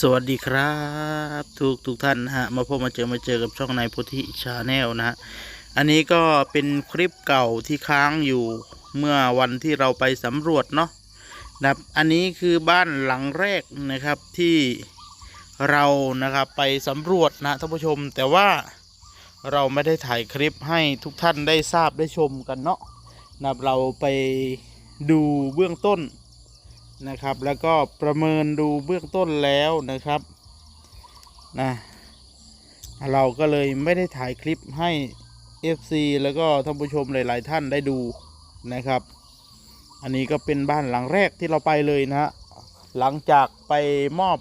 สวัสดีครับ ทุกทุกท่านนะฮะมาพบมาเจอมาเจอกับช่องนายพุทธิชาแนลนะฮะอันนี้ก็เป็นคลิปเก่าที่ค้างอยู่เมื่อวันที่เราไปสำรวจเนาะนะครับอันนี้คือบ้านหลังแรกนะครับที่เรานะครับไปสำรวจนะท่านผู้ชม แต่ว่าเราไม่ได้ถ่ายคลิปให้ทุกท่านได้ทราบได้ชมกันเนาะนะเราไปดูเบื้องต้น นะครับ แล้วก็ประเมินดูเบื้องต้นแล้วนะครับนะเราก็เลยไม่ได้ถ่ายคลิปให้ FC แล้วก็ท่านผู้ชมหลาย ๆ ท่านได้ดูนะครับ อันนี้ก็เป็นบ้านหลังแรกที่เราไปเลยนะฮะหลังจากไปมอบ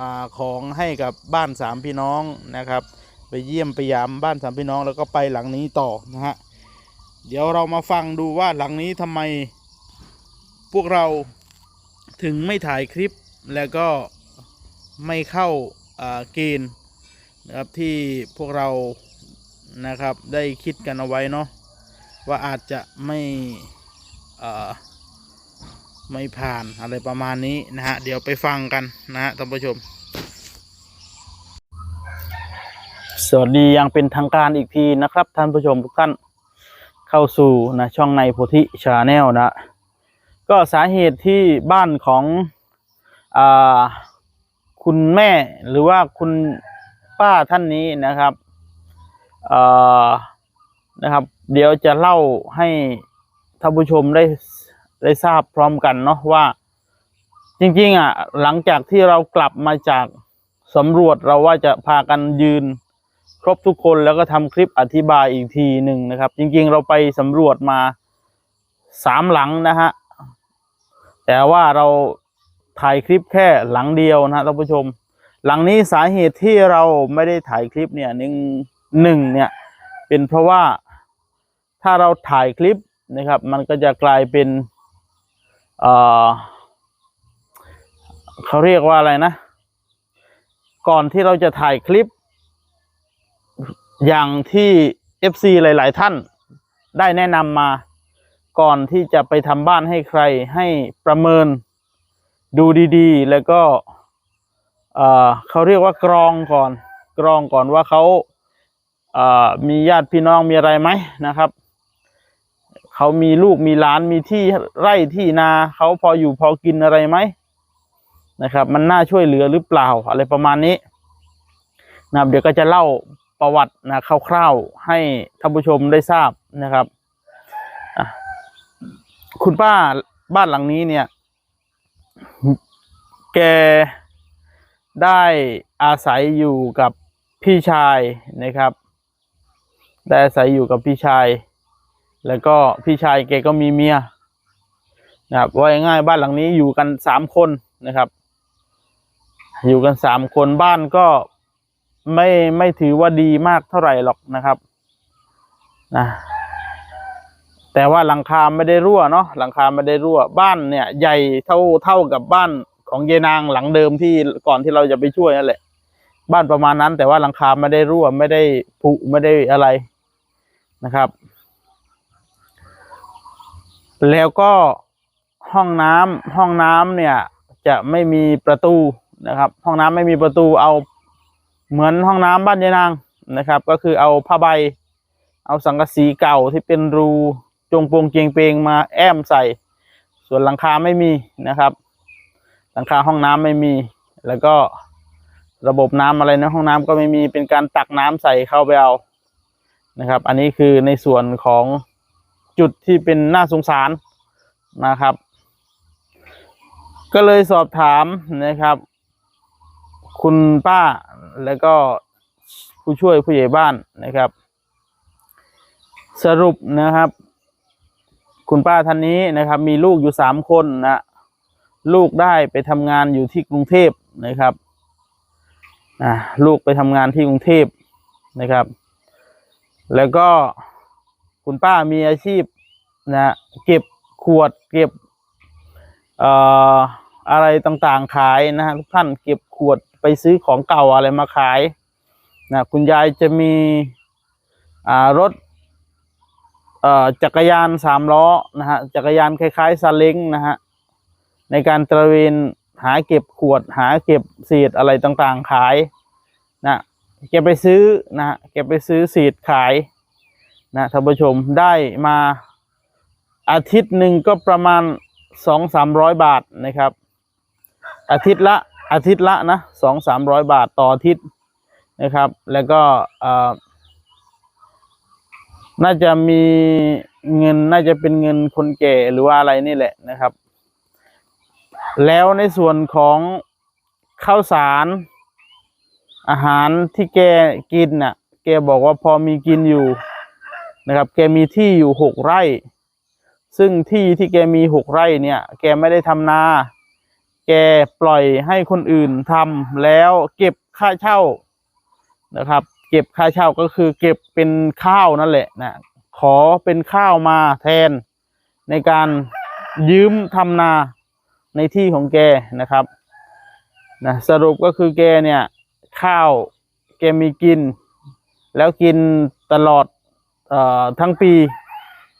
อาของให้กับบ้านสามพี่น้องนะครับ ไปเยี่ยมไปยามบ้านสามพี่น้องแล้วก็ไปหลังนี้ต่อนะฮะเดี๋ยวเรามาฟังดูว่าหลังนี้ทำไมพวกเรา ถึงไม่ถ่ายคลิปแล้วก็ไม่เข้าเกณฑ์นะครับที่พวกเรานะครับได้คิดกันเอาไว้เนาะว่าอาจจะไม่ไม่ผ่านอะไรประมาณนี้นะฮะเดี๋ยวไปฟังกันนะฮะท่านผู้ชม สวัสดีอย่างเป็นทางการอีกทีนะครับท่านผู้ชมทุกท่านเข้าสู่นะช่องในโพธิชาแนลนะ ก็สาเหตุที่บ้านของอคุณแม่หรือว่าคุณป้าท่านนี้นะครับนะครับ เดี๋ยวจะเล่าให้ท่านผู้ชมได้ได้ทราบพร้อมกันเนาะว่าจริงๆอะหลังจากที่เรากลับมาจากสำรวจเราว่าจะพากันยืนครบทุกคนแล้วก็ทำคลิปอธิบายอีกทีหนึ่งนะครับ จริงๆเราไปสำรวจมาสามหลังนะฮะ แต่ว่าเราถ่ายคลิปแค่หลังเดียวนะท่านผู้ชม หลังนี้สาเหตุที่เราไม่ได้ถ่ายคลิปเนี่ยหนึ่งหนึ่งเนี่ยเป็นเพราะว่าถ้าเราถ่ายคลิปนะครับ มันก็จะกลายเป็นเอ่อเขาเรียกว่าอะไรนะ ก่อนที่เราจะถ่ายคลิป อย่างที่ FC หลาย ๆ ท่านได้แนะนำมา ก่อนที่จะไปทำบ้านให้ใครให้ประเมินดูดีๆ แล้วก็เขาเรียกว่ากรองก่อน กรองก่อนว่าเขาเอ่อมีญาติพี่น้องมีอะไรไหมนะครับ เขามีลูกมีหลานมีที่ไร่ที่นาเขาพออยู่พอกินอะไรไหมนะครับ มันน่าช่วยเหลือหรือเปล่าอะไรประมาณนี้นะเดี๋ยวก็จะเล่าประวัตินะคร่าวๆให้ท่านผู้ชมได้ทราบนะครับ คุณป้าบ้านหลังนี้เนี่ย แกได้อาศัยอยู่กับพี่ชายนะครับ ได้อาศัยอยู่กับพี่ชาย แล้วก็พี่ชายแกก็มีเมียนะครับว่าง่ายบ้านหลังนี้อยู่กันสามคนนะครับ อยู่กันสามคนบ้านก็ไม่ไม่ถือว่าดีมากเท่าไหร่หรอกนะครับนะ แต่ว่าหลังคาไม่ได้รั่วเนาะหลังคาไม่ได้รั่วบ้านเนี่ย ใหญ่เท่าเท่ากับบ้านของเยนางหลังเดิมที่ก่อนที่เราจะไปช่วยนั่นแหละ บ้านประมาณนั้น แต่ว่าหลังคาไม่ได้รั่วไม่ได้ผุไม่ได้อะไรนะครับ แล้วก็ห้องน้ำห้องน้ำเนี่ย จะไม่มีประตูนะครับ ห้องน้ำไม่มีประตูเอาเหมือนห้องน้ำบ้านยายนางนะครับ ก็คือเอาผ้าใบ เอาสังกะสีเก่าที่เป็นรู จงโปรงเกียงเปงมาแอมใส่ ส่วนหลังคาไม่มีนะครับ หลังคาห้องน้ำไม่มี แล้วก็ระบบน้ำอะไรในห้องน้ำก็ไม่มีเป็นการตักน้ำใส่เข้าไปเอานะครับ อันนี้คือในส่วนของจุดที่เป็นน่าสงสารนะครับ ก็เลยสอบถามนะครับ คุณป้าแล้วก็ผู้ช่วยผู้ใหญ่บ้านนะครับ สรุปนะครับ คุณป้าท่านนี้นะครับ มีลูกอยู่สามคนนะลูกได้ไปทำงานอยู่ที่กรุงเทพนะครับอ่าลูกไปทำงานที่กรุงเทพนะครับ แล้วก็คุณป้ามีอาชีพนะเก็บขวดเก็บเอ่ออะไรต่างๆขายนะฮะทุกท่านเก็บขวดไปซื้อของเก่าอะไรมาขายนะคุณยายจะมีอ่ารถ เอ่อจักรยานสามล้อนะฮะจักรยานคล้ายๆซาเล้งนะฮะในการตระเวนหาเก็บขวดหาเก็บเศษอะไรต่างๆขายนะแกไปซื้อนะฮะแกไปซื้อเศษขายนะท่านผู้ชมได้มาอาทิตย์หนึ่งก็ประมาณสองสามร้อยบาทนะครับ อาทิตย์ละอาทิตย์ละนะสองสามร้อยบาทต่ออาทิตย์นะครับ แล้วก็เอ่อ น่าจะมีเงินน่าจะเป็นเงินคนแก่หรือว่าอะไรนี่แหละนะครับ แล้วในส่วนของข้าวสาร อาหารที่แกกินน่ะ แกบอกว่าพอมีกินอยู่นะครับ แกมีที่อยู่หกไร่ ซึ่งที่ที่แกมีหกไร่เนี่ย แกไม่ได้ทำนา แกปล่อยให้คนอื่นทำแล้วเก็บค่าเช่านะครับ ก็บค่าเช่าก็คือเก็บเป็นข้าวนั่นแหละนะขอเป็นข้าวมาแทนในการยืมทำนาในที่ของแกนะครับนะสรุปก็คือแกเนี่ย ข้าวแกมีกิน แล้วกินตลอดเอ่อทั้งปี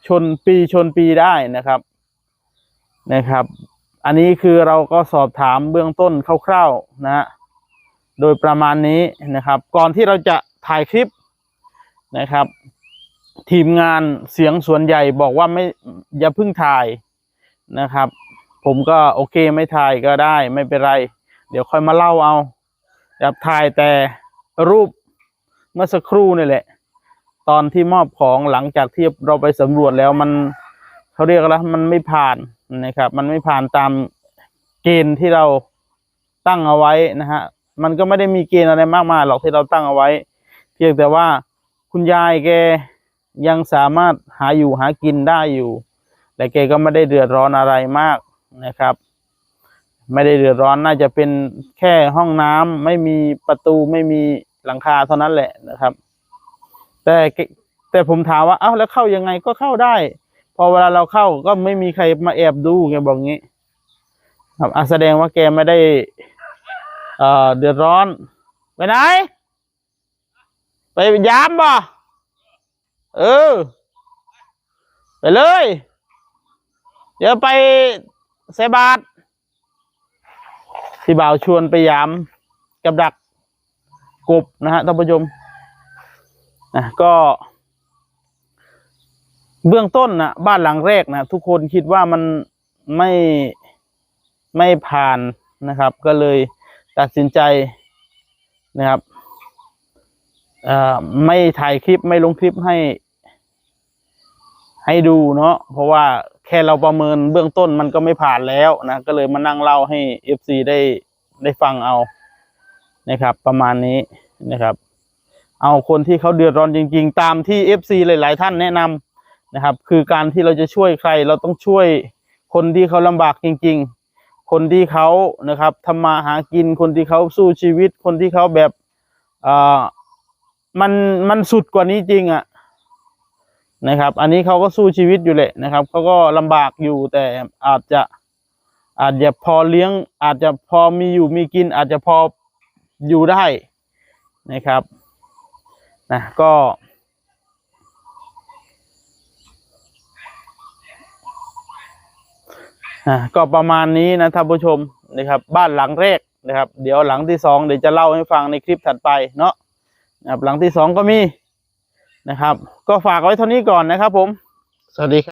ชนปีชนปีได้นะครับนะครับ อันนี้คือเราก็สอบถามเบื้องต้นคร่าวๆนะฮะโดยประมาณนี้นะครับ ก่อนที่เราจะ ถ่ายคลิปนะครับ ทีมงานเสียงส่วนใหญ่บอกว่าไม่อย่าเพิ่งถ่ายนะครับ ผมก็โอเคไม่ถ่ายก็ได้ไม่เป็นไร เดี๋ยวค่อยมาเล่าเอาอยากถ่ายแต่รูปเมื่อสักครู่นี่แหละ ตอนที่มอบของหลังจากที่เราไปสำรวจแล้วมันเขาเรียกอะไรมันไม่ผ่านนะครับ มันไม่ผ่านตามเกณฑ์ที่เราตั้งเอาไว้นะฮะ มันก็ไม่ได้มีเกณฑ์อะไรมากมายหรอกที่เราตั้งเอาไว้ เพียงแต่ว่าคุณยายแกยังสามารถหาอยู่หากินได้อยู่แต่แกก็ไม่ได้เดือดร้อนอะไรมากนะครับ ไม่ได้เดือดร้อนน่าจะเป็นแค่ห้องน้ำไม่มีประตูไม่มีหลังคาเท่านั้นแหละนะครับ แต่แต่ผมถามว่า เอ้าแล้วเข้ายังไงก็เข้าได้ พอเวลาเราเข้าก็ไม่มีใครมาแอบดูแกบอกงี้ ครับแสดงว่าแกไม่ได้ เอ่อเดือดร้อนไปไหน ไปยามบ่เออ ไปเลย เดี๋ยวไปใส่บาตรที่บ่าวชวนไปยามกับดักกบนะฮะท่านผู้ชมนะก็ เบื้องต้นนะบ้านหลังแรกนะทุกคนคิดว่ามันไม่ไม่ผ่านนะครับ ก็เลยตัดสินใจนะครับ ไม่ถ่ายคลิปไม่ลงคลิปให้ ให้ดูเนาะเพราะว่าแค่เราประเมินเบื้องต้นมันก็ไม่ผ่านแล้วนะก็เลยมานั่งเล่าให้เอฟซีได้ได้ฟังเอานะครับ ประมาณนี้นะครับ เอาคนที่เขาเดือดร้อนจริง ๆ ตามที่เอฟซีหลาย ๆ ท่านแนะนำนะครับ คือการที่เราจะช่วยใคร เราต้องช่วยคนที่เขาลำบากจริง ๆ คนที่เขานะครับทำมาหากินคนที่เขาสู้ชีวิต คนที่เขาแบบอ่อ มันมันสุดกว่านี้จริงอะ่ะนะครับ อันนี้เขาก็สู้ชีวิตอยู่แหละนะครับเขาก็ลำบากอยู่แต่อาจจะอาจจะพอเลี้ยง อาจจะพอมีอยู่มีกิน อาจจะพออยู่ได้นะครับนะก็อะก็ประมาณนี้นะท่านผู้ชมนะครับ บ้านหลังแรกนะครับ เดี๋ยวหลังที่สองเดี๋ยวจะเล่าให้ฟังในคลิปถัดไปเนาะ นะครับหลังที่สองก็มีนะครับ ก็ฝากไว้เท่านี้ก่อนนะครับผม สวัสดีครับ